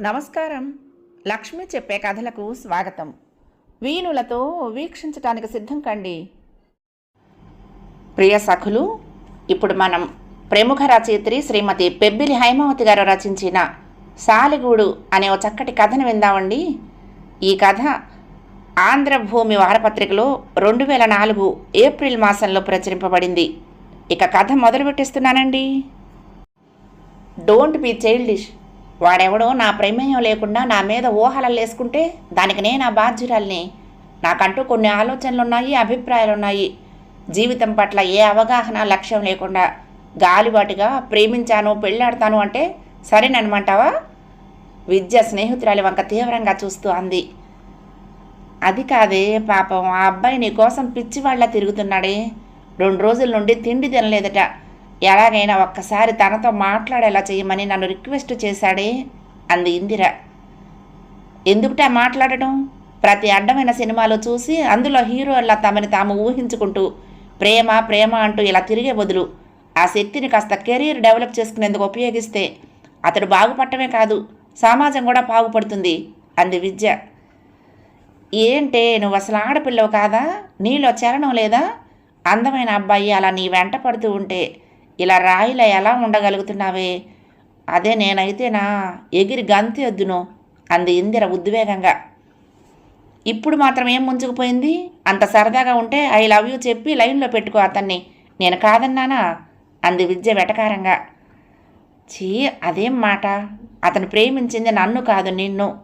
నమస్కారం. లక్ష్మి చెప్పే కథలకు స్వాగతం. వీణులతో వీక్షించటానికి సిద్ధం కండి. ప్రియ సఖులు ఇప్పుడు మనం ప్రముఖ రచయిత్రి శ్రీమతి పెబ్బిలి హైమావతి గారు రచించిన సాలిగూడు అనే ఒక చక్కటి కథను విందామండి. ఈ కథ ఆంధ్రభూమి వారపత్రికలో రెండు వేల నాలుగు ఏప్రిల్ మాసంలో ప్రచురింపబడింది. ఇక కథ మొదలు పెట్టేస్తున్నానండి డోంట్ బీ చైల్డిష్ వాడెవడో నా ప్రమేయం లేకుండా నా మీద ఊహలలు వేసుకుంటే దానికి నేను ఆ బాధ్యురాల్ని. నాకంటూ కొన్ని ఆలోచనలున్నాయి అభిప్రాయాలున్నాయి. జీవితం పట్ల ఏ అవగాహన లక్ష్యం లేకుండా గాలిబాటుగా ప్రేమించాను పెళ్ళాడతాను అంటే సరేననమంటావా విద్య స్నేహితురాలి వంక తీవ్రంగా చూస్తూ అంది. అది కాదే పాపం ఆ అబ్బాయి నీ కోసం పిచ్చివాళ్ళ తిరుగుతున్నాడే. రెండు రోజుల నుండి తిండి తినలేదట. ఎలాగైనా ఒక్కసారి తనతో మాట్లాడేలా చేయమని నన్ను రిక్వెస్ట్ చేశాడే అంది ఇందిర. ఎందుకుటా మాట్లాడడం? ప్రతి అడ్డమైన సినిమాలో చూసి అందులో హీరోల్లా తమని తాము ఊహించుకుంటూ ప్రేమ ప్రేమ అంటూ ఇలా తిరిగే బదులు ఆ శక్తిని కాస్త కెరీర్ డెవలప్ చేసుకునేందుకు ఉపయోగిస్తే అతడు బాగుపడటమే కాదు సమాజం కూడా బాగుపడుతుంది అంది విద్య. ఏంటే నువ్వు అసలు ఆడపిల్లవు కాదా? నీలో చరణం లేదా? అందమైన అబ్బాయి అలా నీ వెంట పడుతూ ఉంటే ఇలా రాయిలా ఎలా ఉండగలుగుతున్నావే? అదే నేనైతేనా? ఎగిరి గంతి వద్దును అంది ఇందిర ఉద్వేగంగా. ఇప్పుడు మాత్రం ఏం ముంచుకుపోయింది? అంత సరదాగా ఉంటే ఐ లవ్ యూ చెప్పి లైన్లో పెట్టుకో అతన్ని. నేను కాదన్నానా? అంది విద్య వెటకారంగా. చీ అదేం మాట? అతను ప్రేమించింది నన్ను కాదు నిన్ను.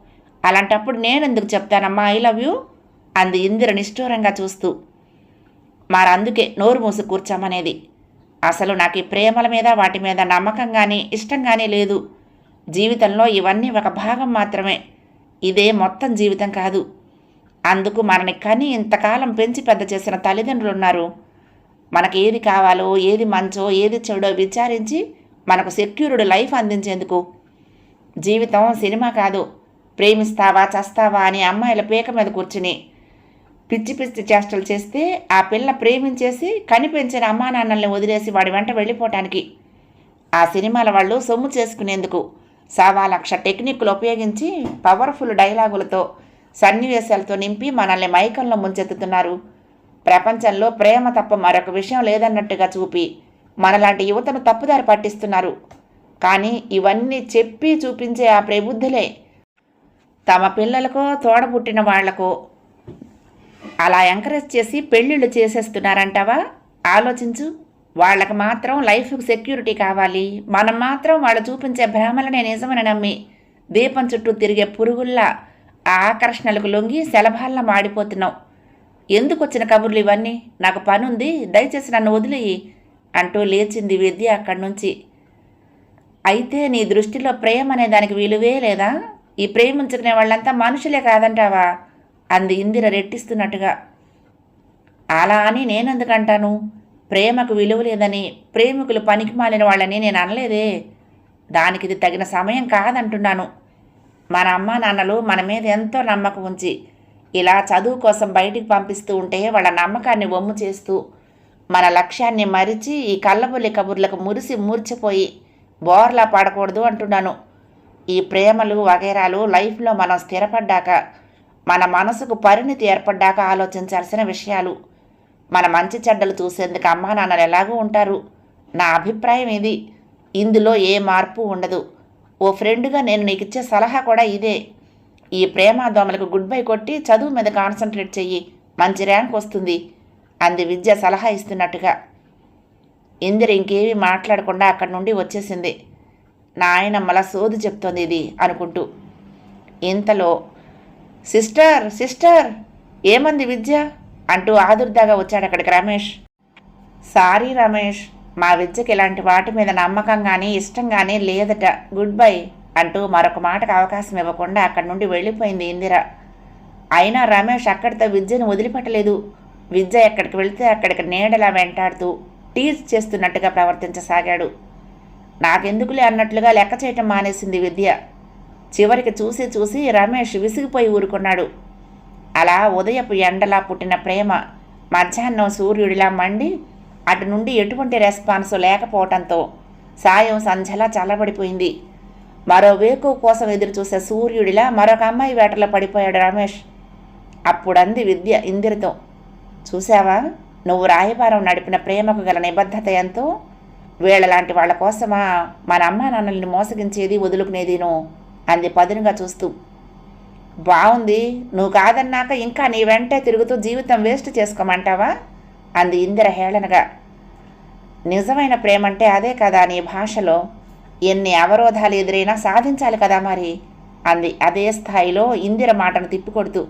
అలాంటప్పుడు నేనెందుకు చెప్తానమ్మా? I love you? అంది ఇందిర నిష్ఠూరంగా చూస్తూ. మరందుకే నోరు మూసి కూర్చోమనేది. అసలు నాకు ఈ ప్రేమల మీద వాటి మీద నమ్మకం కానీ ఇష్టం కానీ లేదు. జీవితంలో ఇవన్నీ ఒక భాగం మాత్రమే. ఇదే మొత్తం జీవితం కాదు. అందుకు మనని కని ఇంతకాలం పెంచి పెద్ద చేసిన తల్లిదండ్రులు ఉన్నారు మనకి ఏది కావాలో ఏది మంచో ఏది చెడో విచారించి మనకు సెక్యూర్డ్ లైఫ్ అందించేందుకు. జీవితం సినిమా కాదు. ప్రేమిస్తావా చస్తావా అని అమ్మాయిల పీక మీద కూర్చుని పిచ్చి పిచ్చి చేష్టలు చేస్తే ఆ పిల్ల ప్రేమించేసి కనిపించిన అమ్మా నాన్నల్ని వదిలేసి వాడి వెంట వెళ్ళిపోవటానికి. ఆ సినిమాల వాళ్ళు సొమ్ము చేసుకునేందుకు సవా లక్ష టెక్నిక్లు ఉపయోగించి పవర్ఫుల్ డైలాగులతో సన్నివేశాలతో నింపి మనల్ని మైకంలో ముంచెత్తుతున్నారు. ప్రపంచంలో ప్రేమ తప్ప మరొక విషయం లేదన్నట్టుగా చూపి మనలాంటి యువతను తప్పుదారి పట్టిస్తున్నారు. కానీ ఇవన్నీ చెప్పి చూపించే ఆ ప్రబుద్ధులే. తమ పిల్లలకో తోడబుట్టిన వాళ్ళకో అలా ఎంకరేజ్ చేసి పెళ్ళిళ్ళు చేసేస్తున్నారంటావా? ఆలోచించు. వాళ్ళకి మాత్రం లైఫ్కి సెక్యూరిటీ కావాలి. మనం మాత్రం వాళ్ళు చూపించే భ్రమలనే నిజమని నమ్మి దీపం చుట్టూ తిరిగే పురుగుల్లా ఆ ఆకర్షణలకు లొంగి శలభాల్లా మాడిపోతున్నాం ఎందుకు వచ్చిన కబుర్లు ఇవన్నీ? నాకు పనుంది దయచేసి నన్ను వదిలేయి అంటూ లేచింది విద్య అక్కడి నుంచి అయితే నీ దృష్టిలో ప్రేమ అనే దానికి విలువే లేదా? ఈ ప్రేమించుకునే వాళ్ళంతా మనుషులే కాదంటావా? అంది ఇందిర రెట్టిస్తున్నట్టుగా. అలా అని నేనెందుకంటాను? ప్రేమకు విలువ లేదని ప్రేమికులు పనికి మాలిన వాళ్ళని నేను అనలేదే. దానికి ఇది తగిన సమయం కాదంటున్నాను. మన అమ్మ నాన్నలు మన మీద ఎంతో నమ్మకం ఉంచి ఇలా చదువు కోసం బయటికి పంపిస్తూ ఉంటే వాళ్ళ నమ్మకాన్ని వమ్ము చేస్తూ మన లక్ష్యాన్ని మరిచి ఈ కళ్ళబొల్లి కబుర్లకు మురిసి మూర్చిపోయి బోర్లా పాడకూడదు అంటున్నాను. ఈ ప్రేమలు వగైరాలు లైఫ్లో మనం స్థిరపడ్డాక మన మనసుకు పరిణితి ఏర్పడ్డాక ఆలోచించాల్సిన విషయాలు. మన మంచి చెడ్డలు చూసేందుకు అమ్మా నాన్నలు ఎలాగూ ఉంటారు? నా అభిప్రాయం ఇది. ఇందులో ఏ మార్పు ఉండదు. ఓ ఫ్రెండ్గా నేను నీకు ఇచ్చే సలహా కూడా ఇదే. ఈ ప్రేమ దోమలకు గుడ్ బై కొట్టి చదువు మీద కాన్సన్ట్రేట్ చెయ్యి. మంచి ర్యాంక్ వస్తుంది. అంది విద్య సలహా ఇస్తున్నట్టుగా. ఇందిర ఇంకేమీ మాట్లాడకుండా అక్కడి నుండి వచ్చేసింది. నాయనమ్మల సోదు చెప్తోంది ఇది అనుకుంటూ. ఇంతలో సిస్టర్ సిస్టర్ ఏమంది విద్య? అంటూ ఆదుర్దాగా వచ్చాడు అక్కడికి రమేష్. సారీ రమేష్ మా విద్యకి ఇలాంటి వాటి మీద నమ్మకం కానీ ఇష్టం కానీ లేదట. గుడ్ బై అంటూ మరొక మాటకు అవకాశం ఇవ్వకుండా అక్కడి నుండి వెళ్ళిపోయింది ఇందిర. అయినా రమేష్ అక్కడితో విద్యను వదిలిపెట్టలేదు. విద్య ఎక్కడికి వెళితే అక్కడికి నీడలా వెంటాడుతూ టీజ్ చేస్తున్నట్టుగా ప్రవర్తించసాగాడు. నాకెందుకులే అన్నట్లుగా లెక్క చేయటం మానేసింది విద్య. చివరికి చూసి చూసి రమేష్ విసిగిపోయి ఊరుకున్నాడు. అలా ఉదయపు ఎండలా పుట్టిన ప్రేమ మధ్యాహ్నం సూర్యుడిలా మండి అటు నుండి ఎటువంటి రెస్పాన్స్ లేకపోవటంతో సాయం సంధ్యలా చల్లబడిపోయింది. మరో వేకువ కోసం ఎదురు చూసే సూర్యుడిలా మరొక అమ్మాయి వేటలో పడిపోయాడు రమేష్. అప్పుడంది విద్య ఇందిరతో చూసావా నువ్వు రాయబారం నడిపిన ప్రేమకు గల నిబద్ధత ఎంతో? వీళ్ళలాంటి వాళ్ళ కోసమా మన అమ్మా నాన్నల్ని మోసగించేది వదులుకునేదిను? అంది పదునుగా చూస్తూ. బాగుంది నువ్వు కాదన్నాక ఇంకా నీ వెంటే తిరుగుతూ జీవితం వేస్ట్ చేసుకోమంటావా? అంది ఇందిర హేళనగా. నిజమైన ప్రేమంటే అదే కదా నీ భాషలో. ఎన్ని అవరోధాలు ఎదురైనా సాధించాలి కదా మరి? అంది అదే స్థాయిలో ఇందిర మాటను తిప్పికొడుతూ.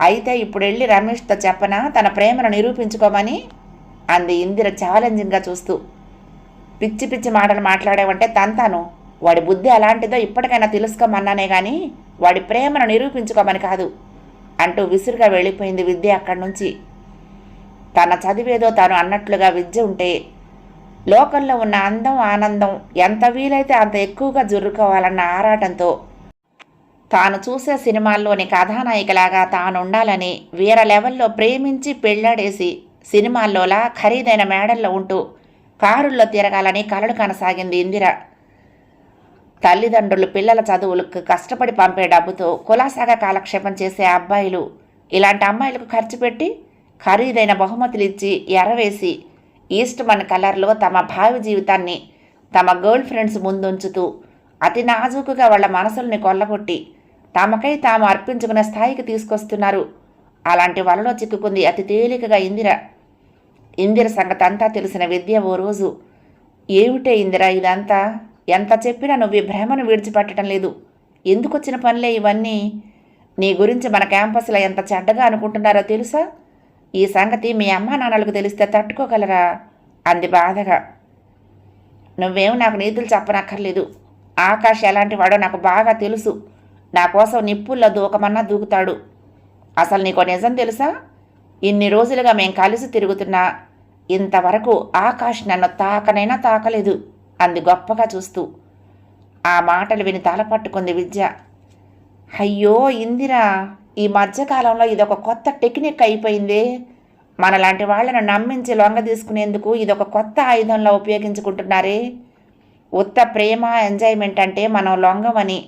అయితే ఇప్పుడు వెళ్ళి రమేష్తో చెప్పనా? తన ప్రేమను నిరూపించుకోమని? అంది ఇందిర ఛాలెంజింగ్గా చూస్తూ. పిచ్చి పిచ్చి మాటలు మాట్లాడేవంటే తంతాను. వాడి బుద్ధి అలాంటిదో ఇప్పటికైనా తెలుసుకోమన్నానే కానీ వాడి ప్రేమను నిరూపించుకోమని కాదు. అంటూ విసురుగా వెళ్ళిపోయింది విద్య అక్కడి నుంచి. తన చదివేదో తాను అన్నట్లుగా విద్య ఉంటే లోకంలో ఉన్న అందం ఆనందం ఎంత వీలైతే అంత ఎక్కువగా జుర్రుకోవాలన్న ఆరాటంతో తాను చూసే సినిమాల్లోని కథానాయికలాగా తాను ఉండాలని వీర లెవెల్లో ప్రేమించి పెళ్ళాడేసి సినిమాల్లోలా ఖరీదైన మేడల్లో ఉంటూ కారుల్లో తిరగాలని కలలు కనసాగింది ఇందిర. తల్లిదండ్రులు పిల్లల చదువులకు కష్టపడి పంపే డబ్బుతో కులాసాగా కాలక్షేపం చేసే అబ్బాయిలు. ఇలాంటి అమ్మాయిలకు ఖర్చు పెట్టి ఖరీదైన బహుమతులు ఇచ్చి ఎరవేసి ఈస్ట్ మన కలర్లో తమ భావి జీవితాన్ని తమ గర్ల్ ఫ్రెండ్స్ ముందుంచుతూ అతి నాజూకుగా వాళ్ళ మనసుల్ని కొల్లగొట్టి తమకై తాము అర్పించుకునే స్థాయికి తీసుకొస్తున్నారు. అలాంటి వలలో చిక్కుకుంది అతి తేలికగా ఇందిర. ఇందిర సంగతంతా అంతా తెలిసిన విద్య ఓ రోజు. ఏమిటే ఇందిర ఇదంతా? ఎంత చెప్పినా నువ్వు ఈ భ్రమను విడిచిపెట్టడం లేదు. ఎందుకొచ్చిన పనులే ఇవన్నీ? నీ గురించి మన క్యాంపస్లో ఎంత చెడ్డగా అనుకుంటున్నారో తెలుసా? ఈ సంగతి మీ అమ్మా నాన్నలకు తెలిస్తే తట్టుకోగలరా? అంది బాధగా. నువ్వేం నాకు నీతులు చెప్పనక్కర్లేదు. ఆకాష్ ఎలాంటి వాడో నాకు బాగా తెలుసు. నా కోసం నిప్పుల్లో దూకమన్నా దూకుతాడు. అసలు నీకు నిజం తెలుసా? ఇన్ని రోజులుగా మేము కలిసి తిరుగుతున్నా. ఇంతవరకు ఆకాష్ నన్ను తాకనైనా తాకలేదు. అంది గొప్పగా చూస్తూ. ఆ మాటలు విని తల పట్టుకుంది విద్య. అయ్యో ఇందిరా ఈ మధ్యకాలంలో ఇదొక కొత్త టెక్నిక్ అయిపోయింది. మనలాంటి వాళ్ళను నమ్మించి లొంగ తీసుకునేందుకు ఇదొక కొత్త ఆయుధంలో ఉపయోగించుకుంటున్నారే. ఉత్త ప్రేమ ఎంజాయ్మెంట్ అంటే మనం లొంగమని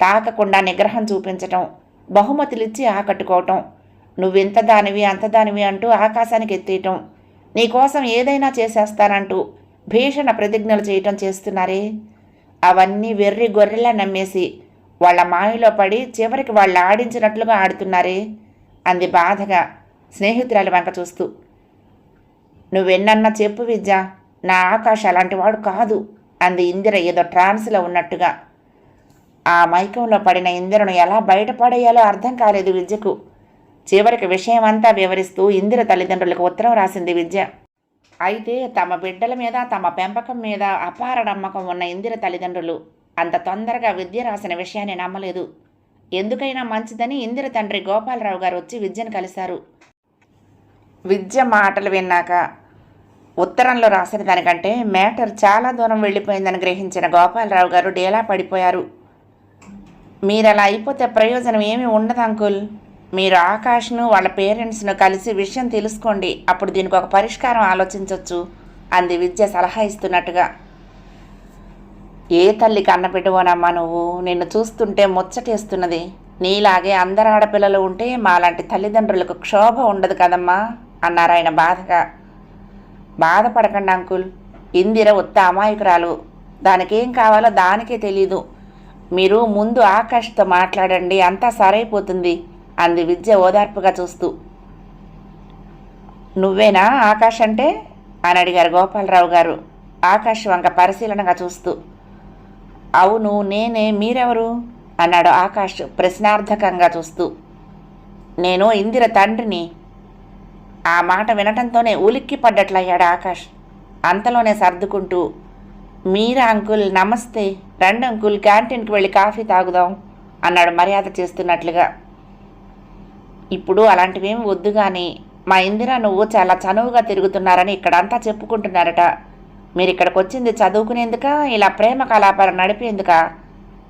తాకకుండా నిగ్రహం చూపించటం బహుమతులిచ్చి ఆకట్టుకోవటం నువ్వెంత దానివి అంత దానివి అంటూ ఆకాశానికి ఎత్తేయటం నీకోసం ఏదైనా చేసేస్తానంటూ భీషణ ప్రతిజ్ఞలు చేయటం చేస్తున్నారే? అవన్నీ వెర్రి గొర్రెలా నమ్మేసి వాళ్ళ మాయలో పడి చివరికి వాళ్ళు ఆడించినట్లుగా ఆడుతున్నారే? అంది బాధగా స్నేహితురాలి వంక చూస్తూ. నువ్వెన్నన్నా చెప్పు విద్య నా ఆకాశ అలాంటి వాడు కాదు అంది ఇందిర ఏదో ట్రాన్స్లో ఉన్నట్టుగా. ఆ మైకంలో పడిన ఇందిరను ఎలా బయటపడేయాలో అర్థం కాలేదు విద్యకు. చివరికి విషయమంతా వివరిస్తూ ఇందిర తల్లిదండ్రులకు ఉత్తరం రాసింది విద్య. అయితే తమ బిడ్డల మీద తమ పెంపకం మీద అపార నమ్మకం ఉన్న ఇందిర తల్లిదండ్రులు అంత తొందరగా విద్య రాసిన విషయాన్ని నమ్మలేదు. ఎందుకైనా మంచిదని ఇందిర తండ్రి గోపాలరావు గారు వచ్చి విద్యను కలిశారు. విద్య మాటలు విన్నాక ఉత్తరంలో రాసిన దానికంటే మ్యాటర్ చాలా దూరం వెళ్ళిపోయిందని గ్రహించిన గోపాలరావు గారు డేలా పడిపోయారు. మీరు అలా అయిపోతే ప్రయోజనం ఏమీ ఉండదు అంకుల్. మీరు ఆకాష్ను వాళ్ళ పేరెంట్స్ను కలిసి విషయం తెలుసుకోండి. అప్పుడు దీనికి ఒక పరిష్కారం ఆలోచించవచ్చు అంది విద్య సలహా ఇస్తున్నట్టుగా. ఏ తల్లి అన్నబిడ్డవోనమ్మా నువ్వు? నిన్ను చూస్తుంటే ముచ్చటేస్తున్నది. నీలాగే అందరు ఆడపిల్లలు ఉంటే మాలాంటి తల్లిదండ్రులకు క్షోభ ఉండదు కదమ్మా అన్నారు ఆయన బాధగా. బాధపడకండి అంకుల్ ఇందిర ఉత్త అమాయకురాలు. దానికేం కావాలో దానికే తెలీదు. మీరు ముందు ఆకాష్తో మాట్లాడండి అంతా సరైపోతుంది. అంది విద్య ఓదార్పుగా చూస్తూ. నువ్వేనా ఆకాష్ అంటే? అని అడిగారు గోపాలరావు గారు ఆకాష్ వంక పరిశీలనగా చూస్తూ. అవును నేనే మీరెవరు? అన్నాడు ఆకాష్ ప్రశ్నార్థకంగా చూస్తూ. నేను ఇందిర తండ్రిని. ఆ మాట వినటంతోనే ఉలిక్కి పడ్డట్లయ్యాడు ఆకాష్. అంతలోనే సర్దుకుంటూ మీరా అంకుల్ నమస్తే రండి అంకుల్ క్యాంటీన్కి వెళ్ళి కాఫీ తాగుదాం అన్నాడు మర్యాద చేస్తున్నట్లుగా. ఇప్పుడు అలాంటివేం వద్దు కానీ మా ఇందిరా నువ్వు చాలా చనువుగా తిరుగుతున్నారని ఇక్కడంతా చెప్పుకుంటున్నారట. మీరు ఇక్కడికి వచ్చింది చదువుకునేందుక ఇలా ప్రేమ కలాపాలు నడిపేందుక?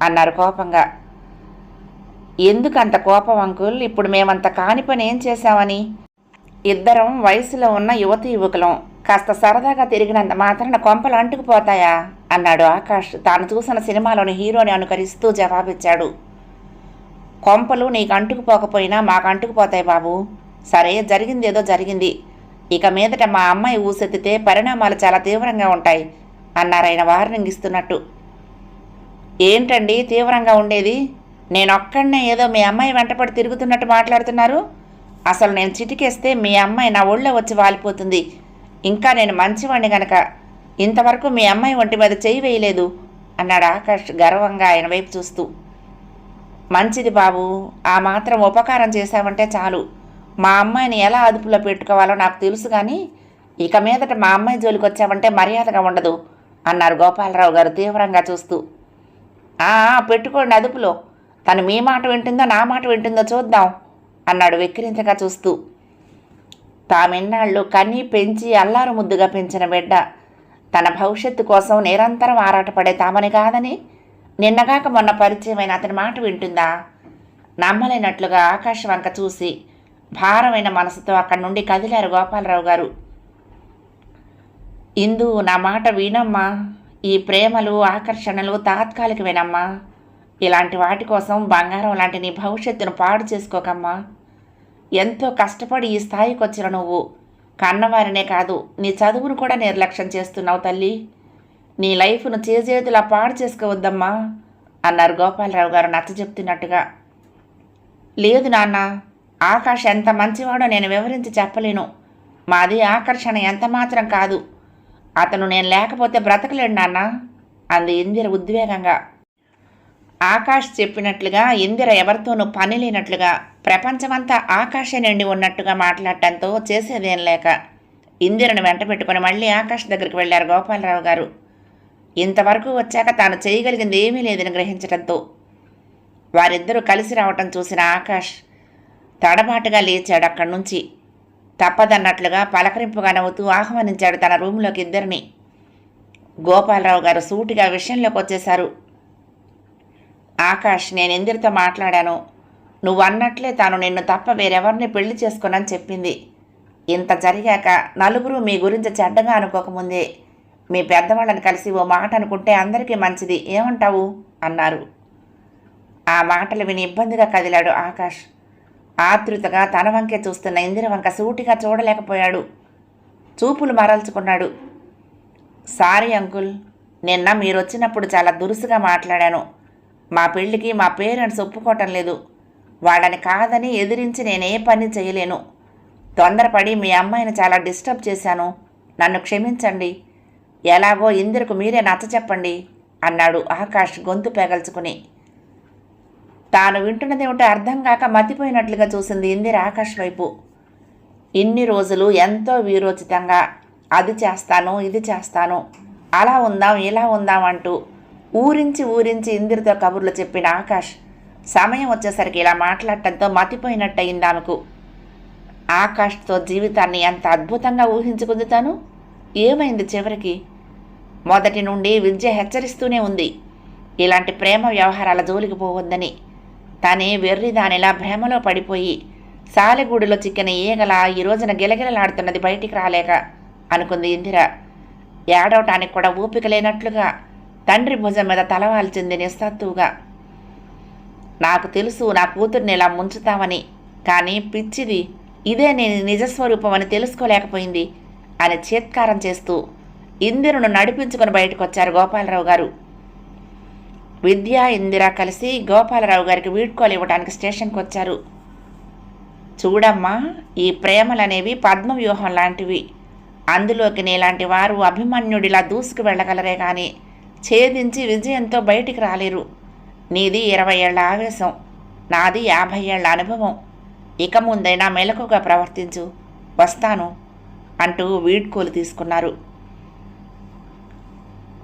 అన్నారు కోపంగా. ఎందుకు అంత కోపం అంకుల్? ఇప్పుడు మేమంత కాని పని ఏం చేశామని? ఇద్దరం వయసులో ఉన్న యువతి యువకులం. కాస్త సరదాగా తిరిగినంత మాత్రాన కొంపలు అంటుకుపోతాయా? అన్నాడు ఆకాష్. తాను చూసిన సినిమాలోని హీరోని అనుకరిస్తూ జవాబిచ్చాడు. కొంపలు నీకు అంటుకుపోకపోయినా మాకు అంటుకుపోతాయి బాబు. సరే జరిగింది ఏదో జరిగింది. ఇక మీదట మా అమ్మాయి ఊసెత్తితే పరిణామాలు చాలా తీవ్రంగా ఉంటాయి అన్నారాయన వార్నింగ్ ఇస్తున్నట్టు. ఏంటండి తీవ్రంగా ఉండేది? నేనొక్కడనే ఏదో మీ అమ్మాయి వెంటపడి తిరుగుతున్నట్టు మాట్లాడుతున్నారు? అసలు నేను చిటికేస్తే మీ అమ్మాయి నా ఒళ్ళో వచ్చి వాలిపోతుంది. ఇంకా నేను మంచివాణ్ణి గనక ఇంతవరకు మీ అమ్మాయి ఒంటి మీద చేయి వేయలేదు అన్నాడు ఆకాష్ గర్వంగా ఆయన వైపు చూస్తూ. మంచిది బాబు. ఆ మాత్రం ఉపకారం చేశావంటే చాలు. మా అమ్మాయిని ఎలా అదుపులో పెట్టుకోవాలో నాకు తెలుసు కానీ ఇక మీదట మా అమ్మాయి జోలికి వచ్చావంటే మర్యాదగా ఉండదు అన్నారు గోపాలరావు గారు తీవ్రంగా చూస్తూ. "ఆ, పెట్టుకోండి అదుపులో. తను మీ మాట వింటుందో నా మాట వింటుందో చూద్దాం అన్నాడు వెక్కిరింతగా చూస్తూ. తామిన్నాళ్ళు కని పెంచి అల్లారు ముద్దుగా పెంచిన బిడ్డ తన భవిష్యత్తు కోసం నిరంతరం ఆరాటపడే తామని కాదని నిన్నగాక మొన్న పరిచయమైన అతని మాట వింటుందా? నమ్మలేనట్లుగా ఆకాశ వంక చూసి భారమైన మనసుతో అక్కడి నుండి కదిలారు గోపాలరావు గారు. ఇందు నా మాట వినమ్మా. ఈ ప్రేమలు ఆకర్షణలు తాత్కాలికమేనమ్మా. ఇలాంటి వాటి కోసం బంగారం లాంటి నీ భవిష్యత్తును పాడు చేసుకోకమ్మా. ఎంతో కష్టపడి ఈ స్థాయికి వచ్చిన నువ్వు. కన్నవారినే కాదు నీ చదువును కూడా నిర్లక్ష్యం చేస్తున్నావు తల్లి. నీ లైఫ్ను చేజేతులా పాడు చేసుకోవద్దమ్మా అన్నారు గోపాలరావు గారు నచ్చ చెప్తున్నట్టుగా. లేదు నాన్న ఆకాష్ ఎంత మంచివాడో నేను వివరించి చెప్పలేను. మాది ఆకర్షణ ఎంత మాత్రం కాదు. అతను నేను లేకపోతే బ్రతకలేడు నాన్న అంది ఇందిర ఉద్వేగంగా. ఆకాష్ చెప్పినట్లుగా ఇందిర ఎవరితోనూ పని లేనట్లుగా ప్రపంచమంతా ఆకాశే నిండి ఉన్నట్టుగా మాట్లాడటంతో చేసేదేం లేక ఇందిరను వెంట పెట్టుకుని మళ్ళీ ఆకాష్ దగ్గరికి వెళ్ళారు గోపాలరావు గారు. ఇంతవరకు వచ్చాక తాను చేయగలిగింది ఏమీ లేదని గ్రహించడంతో వారిద్దరూ కలిసి రావటం చూసిన ఆకాష్ తడబాటుగా లేచాడు అక్కడి నుంచి. తప్పదన్నట్లుగా పలకరింపుగా నవ్వుతూ ఆహ్వానించాడు తన రూంలోకి ఇద్దరిని. గోపాలరావు గారు సూటిగా విషయంలోకి వచ్చేశారు. ఆకాష్ నేను ఇందిరితో మాట్లాడాను. నువ్వు అన్నట్లే తాను నిన్ను తప్ప వేరెవరిని పెళ్ళి చేసుకోనని చెప్పింది. ఇంత జరిగాక నలుగురు మీ గురించి చెడ్డగా అనుకోకముందే మీ పెద్దవాళ్ళని కలిసి ఓ మాట అనుకుంటే అందరికీ మంచిది. ఏమంటావు? అన్నారు. ఆ మాటలు విని ఇబ్బందిగా కదిలాడు ఆకాష్. ఆతృతగా తన వంకే చూస్తున్న ఇందిర వంక సూటిగా చూడలేకపోయాడు. చూపులు మరల్చుకున్నాడు. సారీ అంకుల్ నిన్న మీరు వచ్చినప్పుడు చాలా దురుసుగా మాట్లాడాను. మా పెళ్ళికి మా పేరెంట్స్ ఒప్పుకోవటం లేదు. వాళ్ళని కాదని ఎదిరించి నేనే పని చేయలేను. తొందరపడి మీ అమ్మాయిని చాలా డిస్టర్బ్ చేశాను. నన్ను క్షమించండి. ఎలాగో ఇందిరకు మీరే నచ్చ చెప్పండి అన్నాడు ఆకాష్ గొంతు పెగల్చుకుని. తాను వింటున్నదేమిటో అర్థం కాక మతిపోయినట్లుగా చూసింది ఇందిర ఆకాష్ వైపు. ఇన్ని రోజులు ఎంతో వీరోచితంగా అది చేస్తాను ఇది చేస్తాను అలా ఉందాం ఇలా ఉందాం అంటూ ఊరించి ఊరించి ఇందిరితో కబుర్లు చెప్పిన ఆకాష్ సమయం వచ్చేసరికి ఇలా మాట్లాడటంతో మతిపోయినట్టయింది ఆమెకు. ఆకాష్తో జీవితాన్ని ఎంత అద్భుతంగా ఊహించుకుంది తాను? ఏమైంది చివరికి? మొదటి నుండి విద్య హెచ్చరిస్తూనే ఉంది. ఇలాంటి ప్రేమ వ్యవహారాల జోలికి పోవద్దని. తనే వెర్రి దానిలా భ్రమలో పడిపోయి సాలెగూడులో చిక్కిన ఈగల ఈ రోజున గిలగిలలాడుతున్నది బయటికి రాలేక అనుకుంది ఇందిర. ఏడవటానికి కూడా ఊపిక లేనట్లుగా తండ్రి భుజం మీద తలవాల్చింది నిస్సత్తువుగా. నాకు తెలుసు నా కూతుర్ని ఇలా ముంచుతామని కానీ పిచ్చిది ఇదే నేను నిజస్వరూపం అని తెలుసుకోలేకపోయింది అని చేత్కారం చేస్తూ ఇందిరను నడిపించుకుని బయటకు వచ్చారు గోపాలరావు గారు. విద్య ఇందిర కలిసి గోపాలరావు గారికి వీడ్కోలు ఇవ్వడానికి స్టేషన్కి వచ్చారు చూడమ్మా ఈ ప్రేమలనేవి పద్మవ్యూహం లాంటివి. అందులోకి నీలాంటి వారు అభిమన్యుడిలా దూసుకు వెళ్ళగలరే కానీ ఛేదించి విజయంతో బయటికి రాలేరు. నీది ఇరవై ఏళ్ళ ఆవేశం నాది యాభై ఏళ్ళ అనుభవం. ఇక ముందైనా మెలకుగా ప్రవర్తించు వస్తాను అంటూ వీడ్కోలు తీసుకున్నారు.